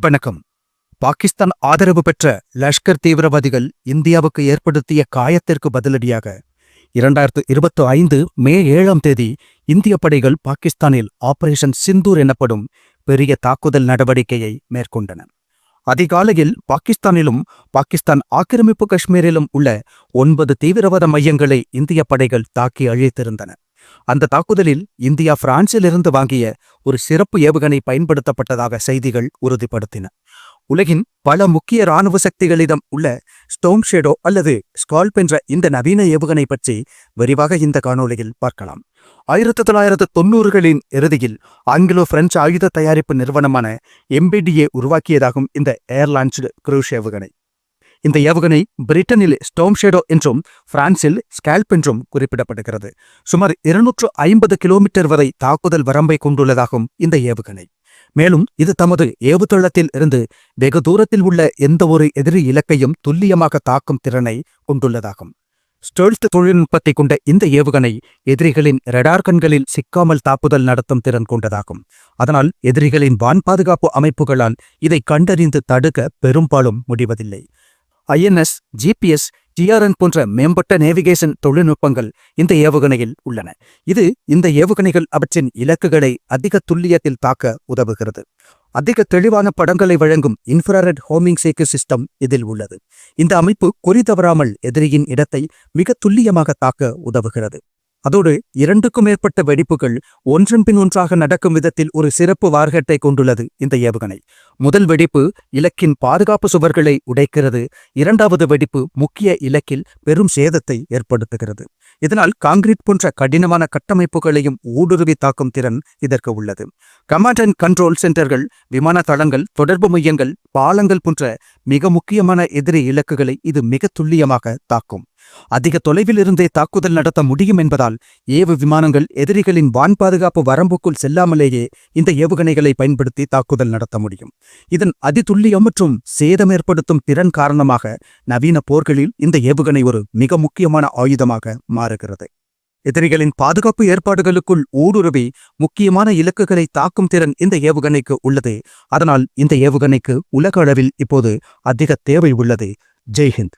வணக்கம். பாகிஸ்தான் ஆதரவு பெற்ற லஷ்கர் தீவிரவாதிகள் இந்தியாவுக்கு ஏற்படுத்திய காயத்திற்கு பதிலடியாக இரண்டாயிரத்து இருபத்தி ஐந்து மே ஏழாம் தேதி இந்திய படைகள் பாகிஸ்தானில் ஆபரேஷன் சிந்தூர் எனப்படும் பெரிய தாக்குதல் நடவடிக்கையை மேற்கொண்டன. அதிகாலையில் பாகிஸ்தானிலும் பாகிஸ்தான் ஆக்கிரமிப்பு காஷ்மீரிலும் உள்ள ஒன்பது தீவிரவாத மையங்களை இந்திய படைகள் தாக்கி அழித்திருந்தன. அந்த தாக்குதலில் இந்தியா பிரான்சிலிருந்து வாங்கிய ஒரு சிறப்பு ஏவுகணை பயன்படுத்தப்பட்டதாக செய்திகள் உறுதிப்படுத்தின. உலகின் பல முக்கிய இராணுவ சக்திகளிடம் உள்ள ஸ்டோம் ஷேடோ அல்லது ஸ்கால்ப் என்ற இந்த நவீன ஏவுகணை பற்றி விரிவாக இந்த காணொளியில் பார்க்கலாம். ஆயிரத்தி தொள்ளாயிரத்து தொன்னூறுகளின் இறுதியில் ஆங்கிலோ பிரெஞ்சு ஆயுத தயாரிப்பு நிறுவனமான எம்பிடிஏ உருவாக்கியதாகும் இந்த ஏர்லான்ஸ்டு குரூஷ் ஏவுகணை. இந்த ஏவுகணை பிரிட்டனில் ஸ்டோம்ஷேடோ என்றும் பிரான்சில் ஸ்கேல்ப் என்றும் குறிப்பிடப்படுகிறது. சுமார் இருநூற்று ஐம்பது கிலோமீட்டர் வரை தாக்குதல் வரம்பை கொண்டுள்ளதாகும் இந்த ஏவுகணை. மேலும் இது தமது ஏவுதளத்தில் இருந்து வெகு தூரத்தில் உள்ள எந்தவொரு எதிரி இலக்கையும் துல்லியமாக தாக்கும் திறனை கொண்டுள்ளதாகும். ஸ்டெல்த் தொழில்நுட்பத்தை கொண்ட இந்த ஏவுகணை எதிரிகளின் ரெடார் கண்களில் சிக்காமல் தாக்குதல் நடத்தும் திறன் கொண்டதாகும். அதனால் எதிரிகளின் வான் பாதுகாப்பு அமைப்புகளால் இதை கண்டறிந்து தடுக்க பெரும்பாலும் முடிவதில்லை. ஐஎன்எஸ் ஜிபிஎஸ் டிஆர்என் போன்ற மேம்பட்ட நேவிகேஷன் தொழில்நுட்பங்கள் இந்த ஏவுகணையில் உள்ளன. இது இந்த ஏவுகணைகள் அவற்றின் இலக்குகளை அதிக துல்லியத்தில் தாக்க உதவுகிறது. அதிக தெளிவான படங்களை வழங்கும் இன்ஃப்ராரெட் ஹோமிங் சேக்கு சிஸ்டம் இதில் உள்ளது. இந்த அமைப்பு குறி தவறாமல் எதிரியின் இடத்தை மிக துல்லியமாக தாக்க உதவுகிறது. அதோடு இரண்டுக்கும் மேற்பட்ட வெடிப்புகள் ஒன்றன் பின் ஒன்றாக நடக்கும் விதத்தில் ஒரு சிறப்பு வார்கட்டை கொண்டுள்ளது இந்த ஏவுகணை. முதல் வெடிப்பு இலக்கின் பாதுகாப்பு சுவர்களை உடைக்கிறது. இரண்டாவது வெடிப்பு முக்கிய இலக்கில் பெரும் சேதத்தை ஏற்படுத்துகிறது. இதனால் காங்கிரீட் போன்ற கடினமான கட்டமைப்புகளையும் ஊடுருவி தாக்கும் திறன் இதற்கு உள்ளது. கமாண்ட் அண்ட் கண்ட்ரோல் சென்டர்கள் விமான தளங்கள் தொடர்பு மையங்கள் பாலங்கள் போன்ற மிக முக்கியமான எதிரி இலக்குகளை இது மிக துல்லியமாக தாக்கும். அதிக தொலைவில் இருந்தே தாக்குதல் நடத்த முடியும் என்பதால் ஏவு விமானங்கள் எதிரிகளின் வான் பாதுகாப்பு வரம்புக்குள் செல்லாமலேயே இந்த ஏவுகணைகளை பயன்படுத்தி தாக்குதல் நடத்த முடியும். இதன் அதிதுல்லியம் மற்றும் சேதம் ஏற்படுத்தும் திறன் காரணமாக நவீன போர்களில் இந்த ஏவுகணை ஒரு மிக முக்கியமான ஆயுதமாக மாறுகிறது. எதிரிகளின் பாதுகாப்பு ஏற்பாடுகளுக்குள் ஊடுருவி முக்கியமான இலக்குகளை தாக்கும் திறன் இந்த ஏவுகணைக்கு உள்ளது. அதனால் இந்த ஏவுகணைக்கு உலக அளவில் இப்போது அதிக தேவை உள்ளது. ஜெய்ஹிந்த்.